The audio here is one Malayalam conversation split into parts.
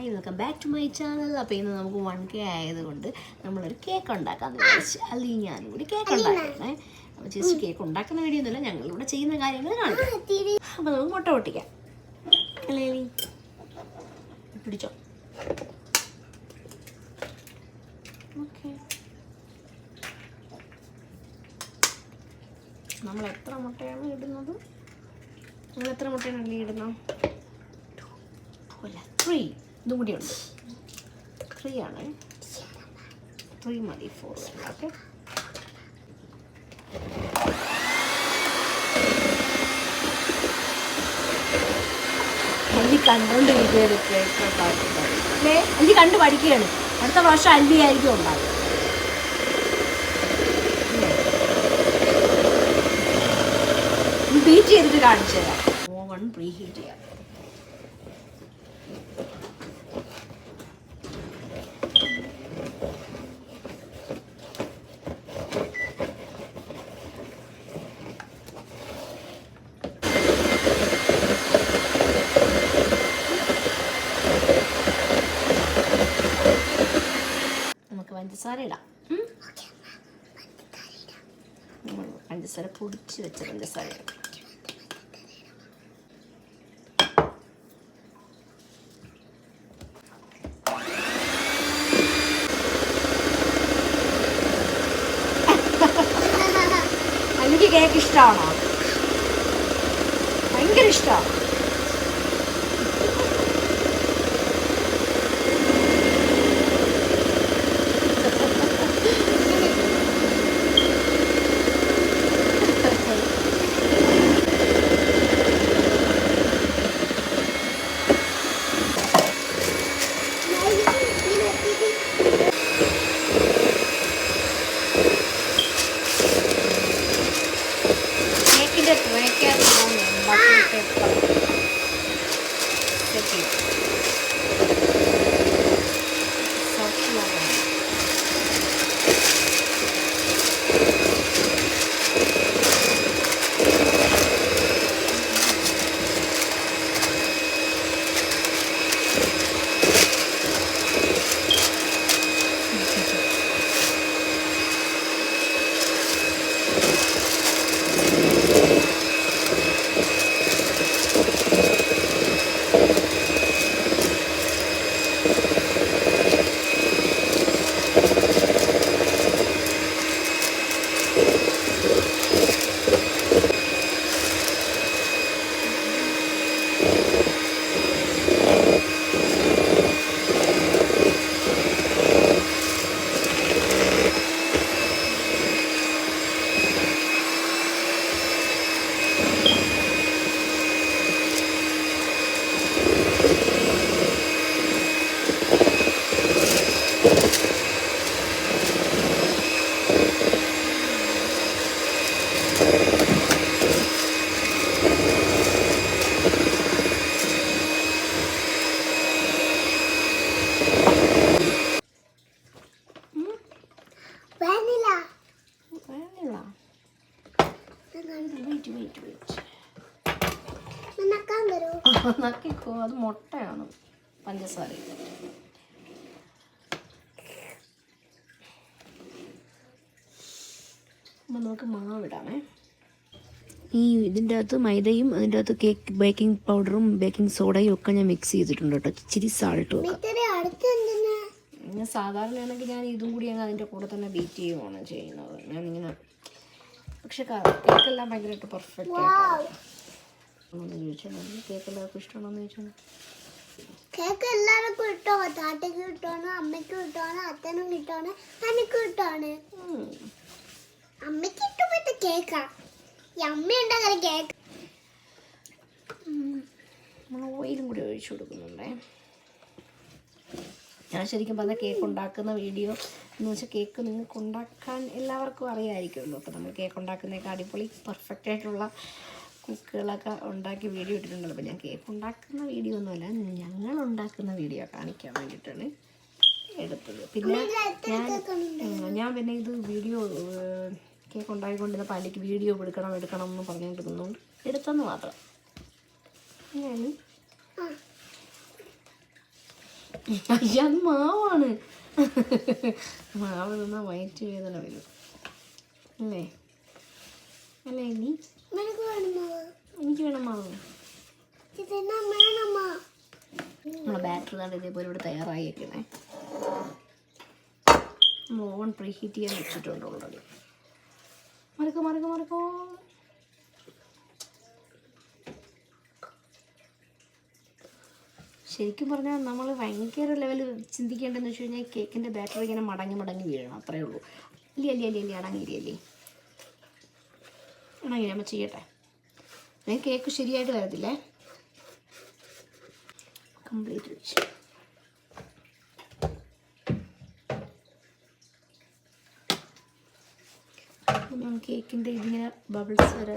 Welcome back to my channel അപ്പോൾ ഇന്ന് നമുക്ക് വൺ കെ ആയതുകൊണ്ട് നമ്മളൊരു കേക്ക് ഉണ്ടാക്കാന്ന് വിചാരിച്ചു അല്ലെങ്കിൽ ഞാനും കൂടി കേക്ക് ഉണ്ടാക്കണേ അപ്പോൾ ചേച്ചി കേക്ക് ഉണ്ടാക്കുന്ന വീഡിയോ ഒന്നുമില്ല ഞങ്ങളിവിടെ ചെയ്യുന്ന കാര്യങ്ങൾ കാണിക്കാം അപ്പോൾ നമുക്ക് മുട്ട പൊട്ടിക്കാം. അല്ലേ? പിടിച്ചോ. ഓക്കെ. നമ്മൾ എത്ര മുട്ടയാണ് ഇടുന്നത്? നമ്മൾ എത്ര മുട്ടയാണ് ഇടുന്നത്? ത്രീ ഇതും കൂടി ഉണ്ട്. ത്രീ ആണ്. ത്രീ മതി ഫോർ ഓക്കെ അല്ലി കണ്ടുകൊണ്ടിരിക്കുകയാണ് അല്ലേ അല്ലി കണ്ട് പഠിക്കുകയാണ്. അടുത്ത പ്രാവശ്യം അല്ലി ആയിരിക്കും ഉണ്ടാകും ബീറ്റ് ചെയ്തിട്ട് കാണിച്ചു തരാം. ഓവൺ പ്രീ ഹീറ്റ് ചെയ്യാം നമുക്ക് പഞ്ചസാര ഇടാം ഉം? നമ്മൾ പഞ്ചസാര പൊടിച്ച് വെച്ച പഞ്ചസാര എനിക്ക് കേക്ക് ഇഷ്ടമാണോ മുട്ടയാണ് പഞ്ചസാര. അപ്പം നമുക്ക് മാവിടാമേ ഈ ഇതിന്റെ അകത്ത് മൈദയും അതിന്റെ അകത്ത് കേക്ക് ബേക്കിംഗ് പൗഡറും ബേക്കിംഗ് സോഡയും ഒക്കെ ഞാൻ മിക്സ് ചെയ്തിട്ടുണ്ട് കേട്ടോ. ഇച്ചിരി സാൾട്ട് ഞാൻ സാധാരണയാണെങ്കിൽ ഞാൻ ഇതും കൂടി അങ്ങ് അതിന്റെ കൂടെ തന്നെ ബീറ്റ് ചെയ്യുവാണ് ചെയ്യുന്നത്. ഞാനിങ്ങനെ പക്ഷെ കേക്കെല്ലാം ഭയങ്കരമായിട്ട് പെർഫെക്റ്റ് ആയിട്ടാണ്. ചോദിച്ചാൽ കേക്ക് ഇഷ്ടമാണോ ഇഷ്ടമാണോന്ന് ചോദിച്ചാൽ കേക്ക് എല്ലാവർക്കും ഇഷ്ടമാണ് താട്ടയ്ക്ക് കിട്ടുവാണ് അമ്മയ്ക്ക് കിട്ടുവാണ് അച്ഛനും കിട്ടുവാണ് തനിക്ക് കിട്ടുവാണ് അമ്മയ്ക്ക് ഇഷ്ടപ്പെട്ട കേക്കാ. ഈ അമ്മ ഉണ്ടാക്കുന്ന കേക്ക്. നമ്മൾ ഓയിലും കൂടി ഒഴിച്ചു കൊടുക്കുന്നുണ്ടേ. ഞാൻ ശരിക്കും പറഞ്ഞ കേക്ക് ഉണ്ടാക്കുന്ന വീഡിയോ എന്ന് വെച്ചാൽ കേക്ക് നിങ്ങൾക്ക് ഉണ്ടാക്കാൻ എല്ലാവർക്കും അറിയാമായിരിക്കുമല്ലോ അപ്പോൾ നമ്മൾ കേക്ക് ഉണ്ടാക്കുന്നതൊക്കെ അടിപൊളി പെർഫെക്റ്റ് ആയിട്ടുള്ള കുക്കുകളൊക്കെ ഉണ്ടാക്കി വീഡിയോ ഇട്ടിട്ടുണ്ടല്ലോ. അപ്പോൾ ഞാൻ കേക്ക് ഉണ്ടാക്കുന്ന വീഡിയോ ഒന്നുമല്ല ഞങ്ങൾ ഉണ്ടാക്കുന്ന വീഡിയോ കാണിക്കാൻ വേണ്ടിയിട്ടാണ് എടുത്തത്. പിന്നെ ഞാൻ ഞാൻ പിന്നെ ഇത് വീഡിയോ കേക്ക് ഉണ്ടാക്കിക്കൊണ്ടിരുന്നപ്പോൾ അതിലേക്ക് വീഡിയോ എടുക്കണം എടുക്കണം എന്ന് പറഞ്ഞുകൊണ്ടിരുന്നതുകൊണ്ട് എടുത്തെന്ന് മാത്രം. ഞാൻ അത് മാവാണ്. മാവ് നിന്നാൽ വയറ്റ് വേദന വരും. അല്ലേ? അല്ലേ നീ നിനക്ക് വേണമോ എനിക്ക് വേണം ഇതെന്നാ വേണമോ നമ്മളെ ബാറ്ററി തന്നെ ഇതേപോലെ ഇവിടെ തയ്യാറായിരിക്കണേ നമ്മൾ ഓവൻ പ്രീ ഹീറ്റ് ചെയ്യാൻ വെച്ചിട്ടുണ്ട് ഓൾറെഡി മറക്കോ മറക്കോ മറക്കോ? ശരിക്കും പറഞ്ഞാൽ നമ്മൾ ഭയങ്കര ലെവൽ ചിന്തിക്കേണ്ടതെന്ന് വെച്ച് കഴിഞ്ഞാൽ കേക്കിന്റെ ബാറ്ററി ഇങ്ങനെ മടങ്ങി മടങ്ങി വീഴണം. അത്രേ ഉള്ളൂ. അല്ലേ അല്ലേ അല്ലേ അല്ലേ അടങ്ങിയില്ലേ അടങ്ങി നമ്മൾ ചെയ്യട്ടെ. അല്ലെങ്കിൽ കേക്ക് ശരിയായിട്ട് വരത്തില്ലേ? കംപ്ലീറ്റ് വെച്ച് കേക്കിന്റെ ഇതിങ്ങനെ ബബിൾസ് വരെ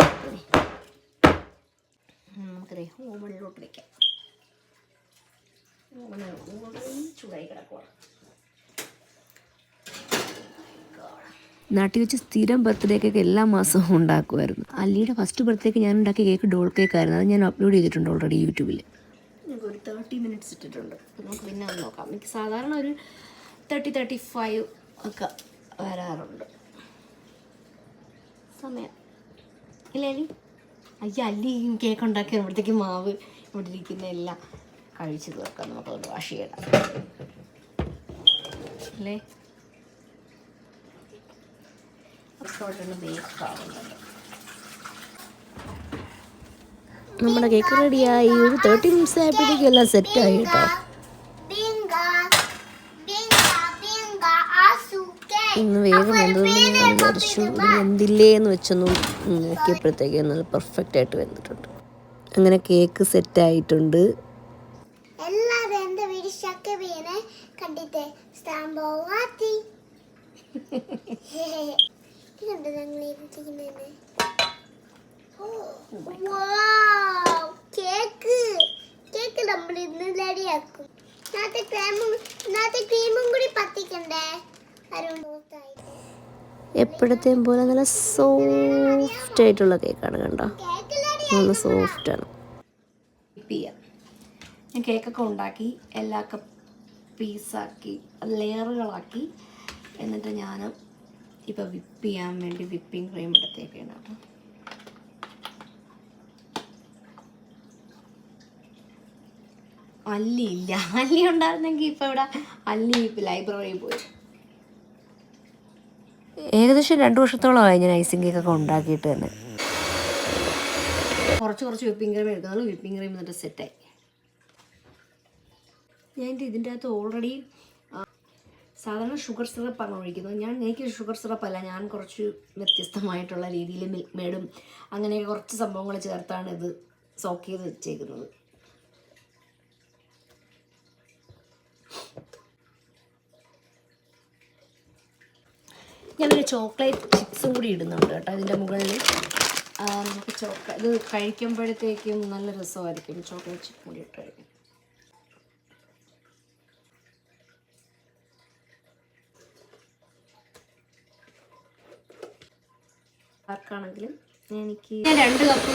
നമുക്കതേ ഓവണിലോട്ട് വയ്ക്കാം ഓവണ് ഓവൺ ചൂടായി കിടക്കുവാണ്. നാട്ടിൽ വെച്ച് സ്ഥിരം കേക്ക് എല്ലാ മാസവും ഉണ്ടാക്കുമായിരുന്നു. അല്ലിയുടെ ഫസ്റ്റ് ബർത്ത്ഡേക്ക് ഞാൻ ഉണ്ടാക്കിയ കേക്ക് ഡോൾ കേക്ക് ആയിരുന്നു. അത് ഞാൻ അപ്ലോഡ് ചെയ്തിട്ടുണ്ട് ഓൾറെഡി യൂട്യൂബിൽ നമുക്ക് ഒരു തേർട്ടി മിനിറ്റ്സ് ഇട്ടിട്ടുണ്ട്. നമുക്ക് പിന്നെ അത് നോക്കാം. എനിക്ക് സാധാരണ ഒരു തേർട്ടി തേർട്ടി ഫൈവ് ഒക്കെ വരാറുണ്ട്. സമയം. ഇല്ലേ അല്ലി അയ്യ അല്ലി കേക്ക് ഉണ്ടാക്കി ഇവിടത്തേക്ക് മാവ് ഇവിടെ ഇരിക്കുന്ന എല്ലാം കഴിച്ച് തീർക്കാം. നമുക്ക് വാഷ് ചെയ്യണം. അല്ലേ? അപ്പോഴൊന്ന് ബേക്ക് ആവുന്നുണ്ട് നമ്മുടെ കേക്ക് റെഡിയായി ഒരു തേർട്ടി മിനിറ്റ്സ് ആയപ്പോഴത്തേക്കും എല്ലാം സെറ്റായി കേട്ടോ. ഇന്ന് വേഗം വെന്തതെന്ന് ഞാൻ വിചാരിച്ചു. ഇത് വെന്തില്ലേ എന്ന് വെച്ചൊന്ന് നോക്കിയപ്പോഴത്തേക്ക് നല്ല പെർഫെക്റ്റ് ആയിട്ട് വന്നിട്ടുണ്ട് അങ്ങനെ കേക്ക് സെറ്റായിട്ടുണ്ട് ആയിട്ടുണ്ട്. വീട് കണ്ടിട്ട്? സ്റ്റാമ്പോവാത്തി കണ്ടു ഞങ്ങൾ ചെയ്യുന്നത് കേക്ക്. കേക്ക് നമ്മൾ ഇന്ന് റെഡിയാക്കും ഇന്നത്തെ ക്രീമും ഇന്നത്തെ ക്രീമും കൂടി പത്തിക്കണ്ടേ എപ്പോഴത്തെയും പോലെ നല്ല സോഫ്റ്റ് ആയിട്ടുള്ള കേക്കാണ് കണ്ടോ? കേക്ക് നല്ല സോഫ്റ്റ് ആണ്. ഞാൻ കേക്കൊക്കെ ഉണ്ടാക്കി എല്ലാ കപ്പ് പീസാക്കി ലെയറുകളാക്കി എന്നിട്ട് ഞാൻ ഇപ്പോൾ വിപ്പ് ചെയ്യാൻ വേണ്ടി വിപ്പിംഗ് ക്രീം എടുത്തേക്കാണ് കേട്ടോ അല്ലി ഇല്ല. അല്ലി ഉണ്ടായിരുന്നെങ്കിൽ ഇപ്പോൾ ഇവിടെ അല്ലി ലൈബ്രറിയിൽ പോയി. ഏകദേശം രണ്ട് വർഷത്തോളമായി ഞാൻ ഐസിംഗ് കേക്കൊക്കെ ഉണ്ടാക്കിയിട്ട് തന്നെ. കുറച്ച് കുറച്ച് വിപ്പിംഗ് ക്രീം എടുക്കുന്നുള്ളൂ വിപ്പിംഗ് ക്രീം എന്നിട്ട് സെറ്റായി ഞാൻ ഇതിന്റെ അകത്ത് ഓൾറെഡി സാധാരണ ഷുഗർ സിറപ്പാണ് ഒഴിക്കുന്നത്. ഞാൻ എനിക്ക് ഷുഗർ സിറപ്പല്ല ഞാൻ കുറച്ച് വ്യത്യസ്തമായിട്ടുള്ള രീതിയിൽ മിൽക്ക് മേഡും അങ്ങനെ കുറച്ച് സംഭവങ്ങൾ ചേർത്താണ് ഇത് സോക്ക് ചെയ്ത് വെച്ചേക്കുന്നത്. ഞാനൊരു ചോക്ലേറ്റ് ചിപ്സും കൂടി ഇടുന്നുണ്ട് കേട്ടോ ഇതിന്റെ മുകളിൽ. നമുക്ക് ചോക്ലേറ്റ് ഇത് കഴിക്കുമ്പോഴത്തേക്കും നല്ല രസമായിരിക്കും. ചോക്ലേറ്റ് ചിപ്പ് കൂടി ഇട്ട് കഴിക്കും ആർക്കാണെങ്കിലും എനിക്ക് ഞാൻ രണ്ട് കപ്പ്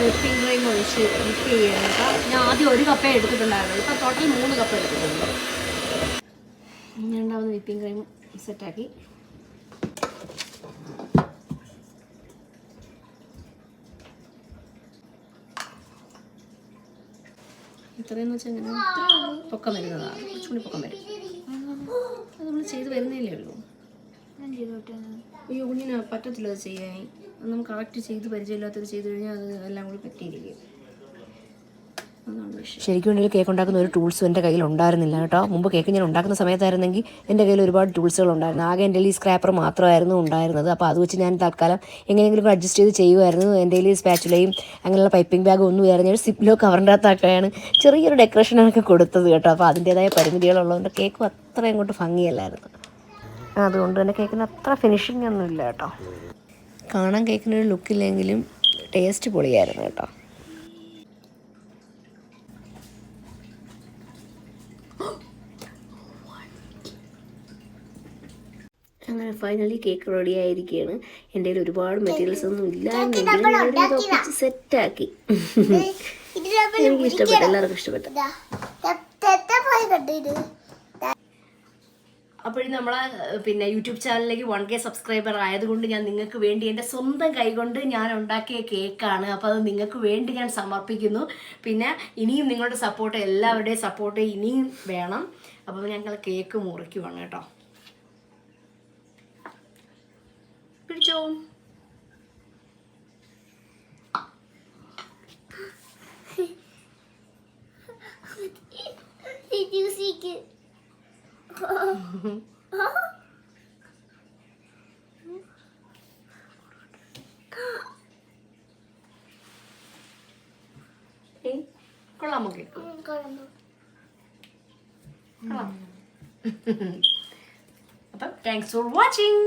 വിപ്പിംഗ് ക്രീം ഒഴിച്ച് മിക്സ് ചെയ്യണം കേട്ടോ. ഞാൻ ആദ്യം ഒരു കപ്പേ എടുത്തിട്ടുണ്ടായിരുന്നു ഇപ്പം ടോട്ടൽ മൂന്ന് കപ്പ് എടുത്തിട്ടുണ്ട്. ഞാൻ രണ്ടാമത് വിപ്പിംഗ് ക്രീം സെറ്റാക്കി ഇത്രയെന്ന് വെച്ചാൽ ഇങ്ങനെ പൊക്കം വരുന്നതാണ് കുറച്ചുകൂടി പൊക്കം വരും. അത് നമ്മൾ ചെയ്ത് വരുന്നില്ലേ ഉള്ളൂ. അയ്യോ കുഞ്ഞിന് പറ്റത്തില്ല അത് ചെയ്യാൻ. ഒന്നും കറക്റ്റ് ചെയ്ത് പരിചയമില്ലാത്തത് ചെയ്തു കഴിഞ്ഞാൽ അത് എല്ലാം കൂടി പറ്റിയിരിക്കും. ശരിക്കും ഉണ്ടെങ്കിൽ കേക്ക് ഉണ്ടാക്കുന്ന ഒരു ടൂൾസും എന്റെ കയ്യിൽ ഉണ്ടായിരുന്നില്ല കേട്ടോ. മുമ്പ് കേക്ക് ഞാൻ ഉണ്ടാക്കുന്ന സമയത്തായിരുന്നെങ്കിൽ എന്റെ കയ്യിൽ ഒരുപാട് ടൂൾസുകൾ ഉണ്ടായിരുന്നു. ആകെ എന്റെ ഈ സ്ക്രാപ്പർ മാത്രമായിരുന്നു ഉണ്ടായിരുന്നത്. അപ്പോൾ അത് വെച്ച് ഞാൻ തൽക്കാലം എങ്ങനെയെങ്കിലും അഡ്ജസ്റ്റ് ചെയ്ത് ചെയ്യുമായിരുന്നു. എന്റെ ഈ സ്പാച്ചുലയും അങ്ങനെയുള്ള പൈപ്പിംഗ് ബാഗും ഒന്നും ആയിരുന്നു ഞാൻ സിപ്പിലോ കവറിന്റെ അകത്തൊക്കെയാണ് ചെറിയൊരു ഡെക്കറേഷനൊക്കെ കൊടുത്തത് കേട്ടോ. അപ്പോൾ അതിന്റേതായ പരിമിതികളുള്ളതുകൊണ്ട് കേക്കും അത്ര അങ്ങോട്ട് ഭംഗിയല്ലായിരുന്നു. അതുകൊണ്ട് തന്നെ കേക്കിന് അത്ര ഫിനിഷിംഗ് ഒന്നും ഇല്ല കേട്ടോ. കാണാൻ കേക്കിനൊരു ലുക്കില്ലെങ്കിലും ടേസ്റ്റ് പൊളിയായിരുന്നു കേട്ടോ. അങ്ങനെ ഫൈനലി കേക്ക് റെഡി ആയിരിക്കുകയാണ് എന്റെ കയ്യിൽ ഒരുപാട് മെറ്റീരിയൽസ് ഒന്നും ഇല്ലായിരുന്നെങ്കിലും വിധം ഒപ്പിച്ച് സെറ്റാക്കി എനിക്ക് ഇഷ്ടപ്പെട്ടു എല്ലാവർക്കും ഇഷ്ടപ്പെട്ടു തെറ്റ പോയി കട്ട് ചെയ്ത് അപ്പോഴും നമ്മളെ പിന്നെ യൂട്യൂബ് ചാനലിലേക്ക് വൺ കെ സബ്സ്ക്രൈബർ ആയതുകൊണ്ട് ഞാൻ നിങ്ങൾക്ക് വേണ്ടി എന്റെ സ്വന്തം കൈകൊണ്ട് ഞാൻ ഉണ്ടാക്കിയ കേക്കാണ്. അപ്പോൾ അത് നിങ്ങൾക്ക് വേണ്ടി ഞാൻ സമർപ്പിക്കുന്നു. പിന്നെ ഇനിയും നിങ്ങളുടെ സപ്പോർട്ട് എല്ലാവരുടെയും സപ്പോർട്ട് ഇനിയും വേണം. അപ്പോൾ ഞങ്ങൾ കേക്ക് മുറിക്കുവാണ് കേട്ടോ. പിടിച്ചോ? Did you see it? കൊള്ളാമോ കേക്ക്? അപ്പം താങ്ക്സ് ഫോർ വാച്ചിങ്